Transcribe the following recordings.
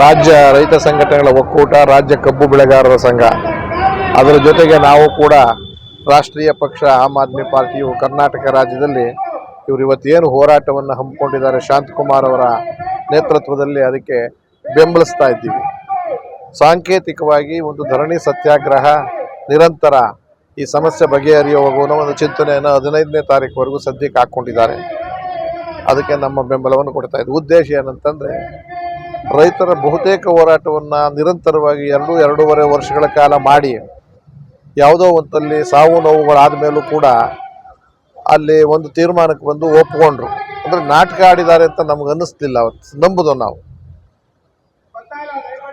ರಾಜ್ಯ ರೈತ ಸಂಘಟನೆಗಳ ಒಕ್ಕೂಟ, ರಾಜ್ಯ ಕಬ್ಬು ಬೆಳೆಗಾರರ ಸಂಘ. ಅದರ ಜೊತೆಗೆ ನಾವು ಕೂಡ ರಾಷ್ಟ್ರೀಯ ಪಕ್ಷ, ಆಮ್ ಆದ್ಮಿ ಪಾರ್ಟಿಯು ಕರ್ನಾಟಕ ರಾಜ್ಯದಲ್ಲಿ ಇವರು ಇವತ್ತೇನು ಹೋರಾಟವನ್ನು ಹಮ್ಮಿಕೊಂಡಿದ್ದಾರೆ ಶಾಂತಕುಮಾರ್ ಅವರ ನೇತೃತ್ವದಲ್ಲಿ ಅದಕ್ಕೆ ಬೆಂಬಲಿಸ್ತಾ ಇದ್ದೀವಿ. ಸಾಂಕೇತಿಕವಾಗಿ ಒಂದು ಧರಣಿ ಸತ್ಯಾಗ್ರಹ ನಿರಂತರ ಈ ಸಮಸ್ಯೆ ಬಗೆಹರಿಯುವ ಒಂದು ಚಿಂತನೆಯನ್ನು ಹದಿನೈದನೇ ತಾರೀಕುವರೆಗೂ ಸದ್ಯಕ್ಕೆ ಹಾಕ್ಕೊಂಡಿದ್ದಾರೆ. ಅದಕ್ಕೆ ನಮ್ಮ ಬೆಂಬಲವನ್ನು ಕೊಡ್ತಾ ಇದ್ದೀವಿ ಉದ್ದೇಶ ಏನಂತಂದರೆ ರೈತರ ಬಹುತೇಕ ಹೋರಾಟವನ್ನು ನಿರಂತರವಾಗಿ ಎರಡು, ಎರಡೂವರೆ ವರ್ಷಗಳ ಕಾಲ ಮಾಡಿ, ಯಾವುದೋ ಒಂದಲ್ಲಿ ಸಾವು ನೋವುಗಳಾದ ಮೇಲೂ ಕೂಡ ಅಲ್ಲಿ ಒಂದು ತೀರ್ಮಾನಕ್ಕೆ ಬಂದು ಒಪ್ಪಿಕೊಂಡ್ರು ಅಂದರೆ ನಾಟಕ ಆಡಿದ್ದಾರೆ ಅಂತ ನಮ್ಗೆ ಅನ್ನಿಸ್ತಿಲ್ಲ ಅವತ್ತು, ನಂಬುದು ನಾವು.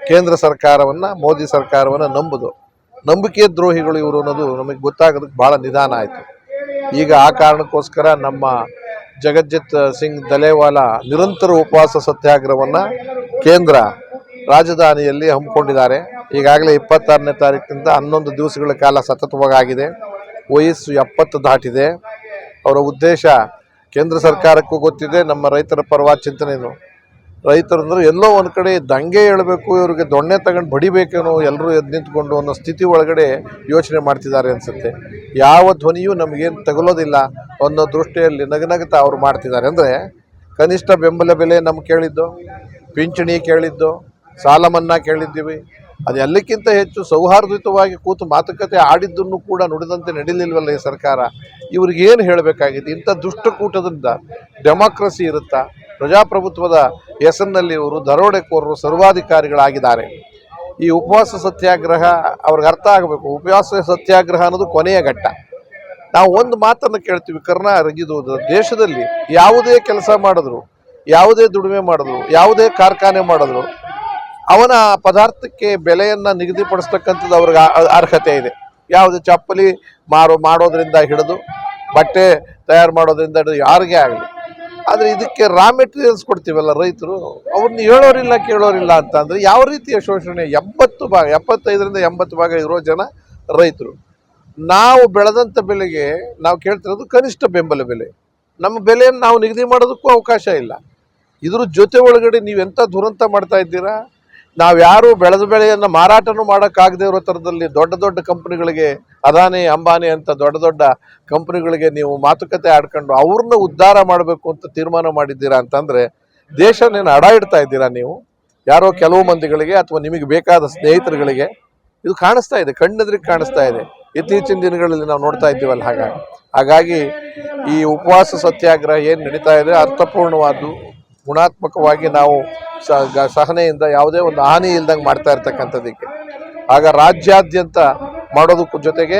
ಕೇಂದ್ರ ಸರ್ಕಾರವನ್ನು, ಮೋದಿ ಸರ್ಕಾರವನ್ನು ನಂಬುದು. ನಂಬಿಕೆ ದ್ರೋಹಿಗಳು ಇವರು ಅನ್ನೋದು ನಮಗೆ ಗೊತ್ತಾಗೋದಕ್ಕೆ ಭಾಳ ನಿಧಾನ ಆಯಿತು. ಈಗ ಆ ಕಾರಣಕ್ಕೋಸ್ಕರ ನಮ್ಮ ಜಗಜ್ಜಿತ್ ಸಿಂಗ್ ದಲೇವಾಲ ನಿರಂತರ ಉಪವಾಸ ಸತ್ಯಾಗ್ರಹವನ್ನು ಕೇಂದ್ರ ರಾಜಧಾನಿಯಲ್ಲಿ ಹಮ್ಮಿಕೊಂಡಿದ್ದಾರೆ. ಈಗಾಗಲೇ ಇಪ್ಪತ್ತಾರನೇ ತಾರೀಕಿನಿಂದ ಹನ್ನೊಂದು ದಿವಸಗಳ ಕಾಲ ಸತತವಾಗಿದೆ. ವಯಸ್ಸು ಎಪ್ಪತ್ತು ದಾಟಿದೆ. ಅವರ ಉದ್ದೇಶ ಕೇಂದ್ರ ಸರ್ಕಾರಕ್ಕೂ ಗೊತ್ತಿದೆ, ನಮ್ಮ ರೈತರ ಪರವಾದ ರೈತರು ರೈತರಂದ್ರೆ ಎಲ್ಲೋ ಒಂದು ಕಡೆ ದಂಗೆ ಹೇಳಬೇಕು, ಇವರಿಗೆ ದೊಣ್ಣೆ ತಗೊಂಡು ಬಡಿಬೇಕೇನೋ ಎಲ್ಲರೂ ಎದ್ದು ನಿಂತ್ಕೊಂಡು ಅನ್ನೋ ಸ್ಥಿತಿ ಒಳಗಡೆ ಯೋಚನೆ ಮಾಡ್ತಿದ್ದಾರೆ ಅನಿಸುತ್ತೆ. ಯಾವ ಧ್ವನಿಯೂ ನಮಗೇನು ತಗೊಳ್ಳೋದಿಲ್ಲ ಅನ್ನೋ ದೃಷ್ಟಿಯಲ್ಲಿ ನಗನಗ್ತಾ ಅವರು ಮಾಡ್ತಿದ್ದಾರೆ. ಅಂದರೆ ಕನಿಷ್ಠ ಬೆಂಬಲ ಬೆಲೆ ನಮ್ಗೆ ಕೇಳಿದ್ದು ಪಿಂಚಣಿ ಕೇಳಿದ್ದು ಸಾಲ ಮನ್ನಾ ಕೇಳಿದ್ದೀವಿ ಅದೆಲ್ಲಕ್ಕಿಂತ ಹೆಚ್ಚು ಸೌಹಾರ್ದಯುತವಾಗಿ ಕೂತು ಮಾತುಕತೆ ಆಡಿದ್ದನ್ನು ಕೂಡ ನುಡಿದಂತೆ ನಡೀಲಿಲ್ವಲ್ಲ ಈ ಸರ್ಕಾರ. ಇವ್ರಿಗೆ ಏನು ಹೇಳಬೇಕಾಗಿದೆ? ಇಂಥ ದುಷ್ಟಕೂಟದಿಂದ ಡೆಮಾಕ್ರಸಿ ಇರುತ್ತಾ? ಪ್ರಜಾಪ್ರಭುತ್ವದ ಹೆಸರಿನಲ್ಲಿ ಇವರು ದರೋಡೆಕೋರರು, ಸರ್ವಾಧಿಕಾರಿಗಳಾಗಿದ್ದಾರೆ. ಈ ಉಪವಾಸ ಸತ್ಯಾಗ್ರಹ ಅವ್ರಿಗೆ ಅರ್ಥ ಆಗಬೇಕು. ಉಪವಾಸ ಸತ್ಯಾಗ್ರಹ ಅನ್ನೋದು ಕೊನೆಯ ಘಟ್ಟ. ನಾವು ಒಂದು ಮಾತನ್ನು ಕೇಳ್ತೀವಿ ಕರ್ನಾ ರಗಿದು ದೇಶದಲ್ಲಿ ಯಾವುದೇ ಕೆಲಸ ಮಾಡಿದ್ರು ಯಾವುದೇ ದುಡಿಮೆ ಮಾಡಿದ್ರು, ಯಾವುದೇ ಕಾರ್ಖಾನೆ ಮಾಡಿದ್ರು, ಅವನ ಪದಾರ್ಥಕ್ಕೆ ಬೆಲೆಯನ್ನು ನಿಗದಿಪಡಿಸ್ತಕ್ಕಂಥದ್ದು ಅವ್ರಿಗೆ ಅರ್ಹತೆ ಇದೆ. ಯಾವುದು ಚಪ್ಪಲಿ ಮಾರೋ, ಮಾಡೋದ್ರಿಂದ ಹಿಡಿದು, ಬಟ್ಟೆ ತಯಾರು ಮಾಡೋದ್ರಿಂದ ಹಿಡಿದು ಯಾರಿಗೇ ಆಗಲಿ. ಆದರೆ ಇದಕ್ಕೆ ರಾ ಮೆಟೀರಿಯಲ್ಸ್ ಕೊಡ್ತೀವಲ್ಲ ರೈತರು ಅವ್ರನ್ನ ಹೇಳೋರಿಲ್ಲ, ಕೇಳೋರಿಲ್ಲ ಅಂತ ಅಂದರೆ ಯಾವ ರೀತಿಯ ಶೋಷಣೆ? ಎಂಬತ್ತು ಭಾಗ, ಎಪ್ಪತ್ತೈದರಿಂದ ಎಂಬತ್ತು ಭಾಗ ಇರೋ ಜನ ರೈತರು. ನಾವು ಬೆಳೆದಂಥ ಬೆಲೆಗೆ ನಾವು ಕೇಳ್ತಿರೋದು ಕನಿಷ್ಠ ಬೆಂಬಲ ಬೆಲೆ. ನಮ್ಮ ಬೆಲೆಯನ್ನು ನಾವು ನಿಗದಿ ಮಾಡೋದಕ್ಕೂ ಅವಕಾಶ ಇಲ್ಲ. ಇದ್ರ ಜೊತೆ ಒಳಗಡೆ ನೀವು ಎಂಥ ದುರಂತ ಮಾಡ್ತಾ ಇದ್ದೀರಾ? ನಾವು ಯಾರು ಬೆಳೆದ ಬೆಳೆಯನ್ನು ಮಾರಾಟನೂ ಮಾಡೋಕ್ಕಾಗದೇ ಇರೋ ಥರದಲ್ಲಿ ದೊಡ್ಡ ದೊಡ್ಡ ಕಂಪ್ನಿಗಳಿಗೆ, ಅದಾನಿ, ಅಂಬಾನಿ ಅಂತ ದೊಡ್ಡ ದೊಡ್ಡ ಕಂಪ್ನಿಗಳಿಗೆ ನೀವು ಮಾತುಕತೆ ಆಡ್ಕೊಂಡು ಅವ್ರನ್ನ ಉದ್ಧಾರ ಮಾಡಬೇಕು ಅಂತ ತೀರ್ಮಾನ ಮಾಡಿದ್ದೀರಾ ಅಂತಂದರೆ ದೇಶನೇನು ಅಡ ಇಡ್ತಾ ಇದ್ದೀರಾ ನೀವು? ಯಾರೋ ಕೆಲವು ಮಂದಿಗಳಿಗೆ ಅಥವಾ ನಿಮಗೆ ಬೇಕಾದ ಸ್ನೇಹಿತರುಗಳಿಗೆ ಇದು ಕಾಣಿಸ್ತಾ ಇದೆ, ಕಣ್ಣೆದ್ರಿಗೆ ಕಾಣಿಸ್ತಾ ಇದೆ. ಇತ್ತೀಚಿನ ದಿನಗಳಲ್ಲಿ ನಾವು ನೋಡ್ತಾ ಇದ್ದೀವಲ್ಲ ಹಾಗಾಗಿ. ಹಾಗಾಗಿ ಈ ಉಪವಾಸ ಸತ್ಯಾಗ್ರಹ ಏನು ನಡೀತಾ ಇದೆ ಅರ್ಥಪೂರ್ಣವಾದ್ದು ಗುಣಾತ್ಮಕವಾಗಿ ನಾವು ಸಹನೆಯಿಂದ ಯಾವುದೇ ಒಂದು ಹಾನಿ ಇಲ್ದಂಗೆ ಮಾಡ್ತಾ ಇರ್ತಕ್ಕಂಥದ್ದಕ್ಕೆ. ಆಗ ರಾಜ್ಯಾದ್ಯಂತ ಮಾಡೋದಕ್ಕೂ ಜೊತೆಗೆ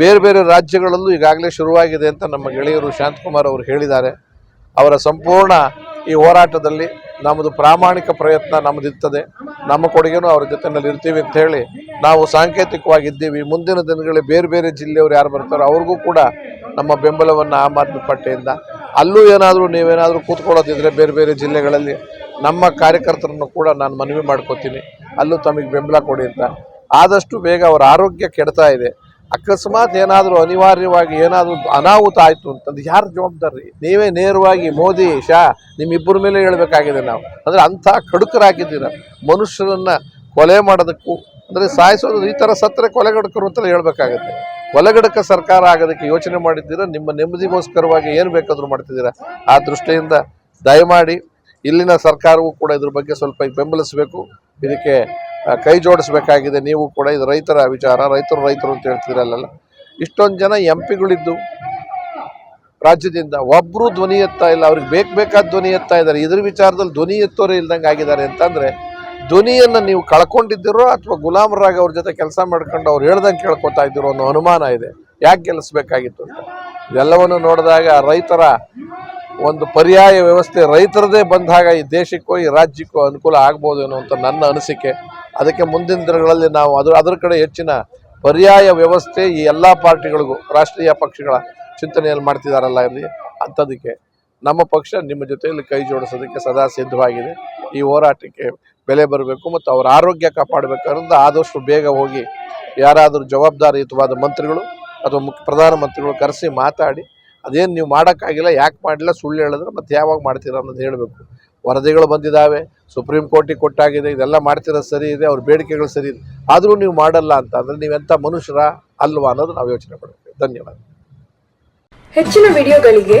ಬೇರೆ ಬೇರೆ ರಾಜ್ಯಗಳಲ್ಲೂ ಈಗಾಗಲೇ ಶುರುವಾಗಿದೆ ಅಂತ ನಮ್ಮ ಗೆಳೆಯರು ಶಾಂತಕುಮಾರ್ ಅವರು ಹೇಳಿದ್ದಾರೆ. ಅವರ ಸಂಪೂರ್ಣ ಈ ಹೋರಾಟದಲ್ಲಿ ನಮ್ಮದು ಪ್ರಾಮಾಣಿಕ ಪ್ರಯತ್ನ ನಮ್ಮದಿರ್ತದೆ. ನಮ್ಮ ಕೊಡುಗೆನೂ ಅವ್ರ ಜೊತೆಯಲ್ಲಿ ಇರ್ತೀವಿ ಅಂತ ಹೇಳಿ ನಾವು ಸಾಂಕೇತಿಕವಾಗಿ ಇದ್ದೀವಿ ಮುಂದಿನ ದಿನಗಳಲ್ಲಿ ಬೇರೆ ಬೇರೆ ಜಿಲ್ಲೆಯವರು ಯಾರು ಬರ್ತಾರೋ ಅವ್ರಿಗೂ ಕೂಡ ನಮ್ಮ ಬೆಂಬಲವನ್ನು ಆಮ್ ಆದ್ಮಿ ಪಟ್ಟಿಯಿಂದ ಅಲ್ಲೂ ಏನಾದರೂ ನೀವೇನಾದರೂ ಕೂತ್ಕೊಳ್ಳೋದಿದ್ರೆ ಬೇರೆ ಬೇರೆ ಜಿಲ್ಲೆಗಳಲ್ಲಿ ನಮ್ಮ ಕಾರ್ಯಕರ್ತರನ್ನು ಕೂಡ ನಾನು ಮನವಿ ಮಾಡ್ಕೋತೀನಿ. ಅಲ್ಲೂ ತಮಗೆ ಬೆಂಬಲ ಕೊಡಿ ಅಂತ. ಆದಷ್ಟು ಬೇಗ ಅವರ ಆರೋಗ್ಯ ಕೆಡ್ತಾ ಇದೆ. ಅಕಸ್ಮಾತ್ ಏನಾದರೂ ಅನಿವಾರ್ಯವಾಗಿ ಏನಾದರೂ ಅನಾಹುತ ಆಯಿತು ಅಂತಂದು ಯಾರು ಜವಾಬ್ದಾರಿ? ನೀವೇ ನೇರವಾಗಿ ಮೋದಿ, ಶಾ, ನಿಮ್ಮಿಬ್ಬರ ಮೇಲೆ ಹೇಳಬೇಕಾಗಿದೆ ನಾವು. ಅಂದರೆ ಅಂಥ ಕಡುಕರಾಗಿದ್ದೀರ. ಮನುಷ್ಯರನ್ನು ಕೊಲೆ ಮಾಡೋದಕ್ಕೂ, ಅಂದರೆ ಸಾಯಿಸೋದು ಈ ಥರ ಸತ್ತರೆ ಕೊಲೆಗಡಕರು ಅಂತ ಹೇಳ್ಬೇಕಾಗತ್ತೆ. ಕೊಲೆಗಡಕ ಸರ್ಕಾರ ಆಗೋದಕ್ಕೆ ಯೋಚನೆ ಮಾಡಿದ್ದೀರಾ? ನಿಮ್ಮ ನೆಮ್ಮದಿಗೋಸ್ಕರವಾಗಿ ಏನು ಬೇಕಾದರೂ ಮಾಡ್ತಿದ್ದೀರಾ? ಆ ದೃಷ್ಟಿಯಿಂದ ದಯಮಾಡಿ ಇಲ್ಲಿನ ಸರ್ಕಾರವೂ ಕೂಡ ಇದ್ರ ಬಗ್ಗೆ ಸ್ವಲ್ಪ ಬೆಂಬಲಿಸಬೇಕು. ಇದಕ್ಕೆ ಕೈ ಜೋಡಿಸಬೇಕಾಗಿದೆ. ನೀವು ಕೂಡ ಇದು ರೈತರ ವಿಚಾರ, ರೈತರು ರೈತರು ಅಂತ ಹೇಳ್ತಿದ್ರಲ್ಲ ಇಷ್ಟೊಂದು ಜನ ಎಂ ಪಿಗಳಿದ್ದು ರಾಜ್ಯದಿಂದ ಒಬ್ಬರು ಧ್ವನಿ ಎತ್ತಾ ಇಲ್ಲ. ಅವ್ರಿಗೆ ಬೇಕು ಬೇಕಾದ ಧ್ವನಿ ಎತ್ತಾ ಇದ್ದಾರೆ. ಇದ್ರ ವಿಚಾರದಲ್ಲಿ ಧ್ವನಿ ಎತ್ತೋರೇ ಇಲ್ದಂಗೆ ಆಗಿದ್ದಾರೆ ಅಂತಂದರೆ ಧ್ವನಿಯನ್ನು ನೀವು ಕಳ್ಕೊಂಡಿದ್ದೀರೋ ಅಥವಾ ಗುಲಾಮರಾಗಿ ಅವ್ರ ಜೊತೆ ಕೆಲಸ ಮಾಡ್ಕೊಂಡು ಅವ್ರು ಹೇಳ್ದಂಗೆ ಕೇಳ್ಕೊತಾ ಇದ್ದೀರೋ ಅನ್ನೋ ಅನುಮಾನ ಇದೆ. ಯಾಕೆ ಗೆಲ್ಲಿಸ್ಬೇಕಾಗಿತ್ತು ಅಂತ? ಇದೆಲ್ಲವನ್ನು ನೋಡಿದಾಗ ರೈತರ ಒಂದು ಪರ್ಯಾಯ ವ್ಯವಸ್ಥೆ ರೈತರದೇ ಬಂದಾಗ ಈ ದೇಶಕ್ಕೋ, ಈ ರಾಜ್ಯಕ್ಕೋ ಅನುಕೂಲ ಆಗ್ಬೋದೇನೋ ಅಂತ ನನ್ನ ಅನಿಸಿಕೆ. ಅದಕ್ಕೆ ಮುಂದಿನ ದಿನಗಳಲ್ಲಿ ನಾವು ಅದ್ರ ಅದರ ಕಡೆ ಹೆಚ್ಚಿನ ಪರ್ಯಾಯ ವ್ಯವಸ್ಥೆ ಈ ಎಲ್ಲ ಪಾರ್ಟಿಗಳಿಗೂ, ರಾಷ್ಟ್ರೀಯ ಪಕ್ಷಗಳ ಚಿಂತನೆಯಲ್ಲಿ ಮಾಡ್ತಿದ್ದಾರಲ್ಲ ಇಲ್ಲಿ ಅಂಥದಕ್ಕೆ ನಮ್ಮ ಪಕ್ಷ ನಿಮ್ಮ ಜೊತೆಯಲ್ಲಿ ಕೈ ಜೋಡಿಸೋದಕ್ಕೆ ಸದಾ ಸಿದ್ಧವಾಗಿದೆ. ಈ ಹೋರಾಟಕ್ಕೆ ಬೆಲೆ ಬರಬೇಕು ಮತ್ತು ಅವರ ಆರೋಗ್ಯ ಕಾಪಾಡಬೇಕಾದ್ರಿಂದ ಆದಷ್ಟು ಬೇಗ ಹೋಗಿ ಯಾರಾದರೂ ಜವಾಬ್ದಾರಿಯುತವಾದ ಮಂತ್ರಿಗಳು ಅಥವಾ ಮುಖ್ಯ ಪ್ರಧಾನಮಂತ್ರಿಗಳು ಕರೆಸಿ ಮಾತಾಡಿ, ಅದೇನು ನೀವು ಮಾಡೋಕ್ಕಾಗಿಲ್ಲ, ಯಾಕೆ ಮಾಡಲಿಲ್ಲ ಸುಳ್ಳು ಹೇಳಿದ್ರೆ ಮತ್ತೆ ಯಾವಾಗ ಮಾಡ್ತೀರಾ ಅನ್ನೋದು ಹೇಳಬೇಕು. ವರದಿಗಳು ಬಂದಿದ್ದಾವೆ, ಸುಪ್ರೀಂ ಕೋರ್ಟಿಗೆ ಕೊಟ್ಟಾಗಿದೆ, ಇದೆಲ್ಲ ಮಾಡ್ತಿರೋದು ಸರಿ ಇದೆ, ಅವ್ರ ಬೇಡಿಕೆಗಳು ಸರಿ ಇದೆ. ಆದರೂ ನೀವು ಮಾಡಲ್ಲ ಅಂತ ಅಂದರೆ ನೀವೆಂಥ ಮನುಷ್ಯರ ಅಲ್ವಾ ಅನ್ನೋದು ನಾವು ಯೋಚನೆ ಮಾಡಬೇಕು. ಧನ್ಯವಾದ. ಹೆಚ್ಚಿನ ವಿಡಿಯೋಗಳಿಗೆ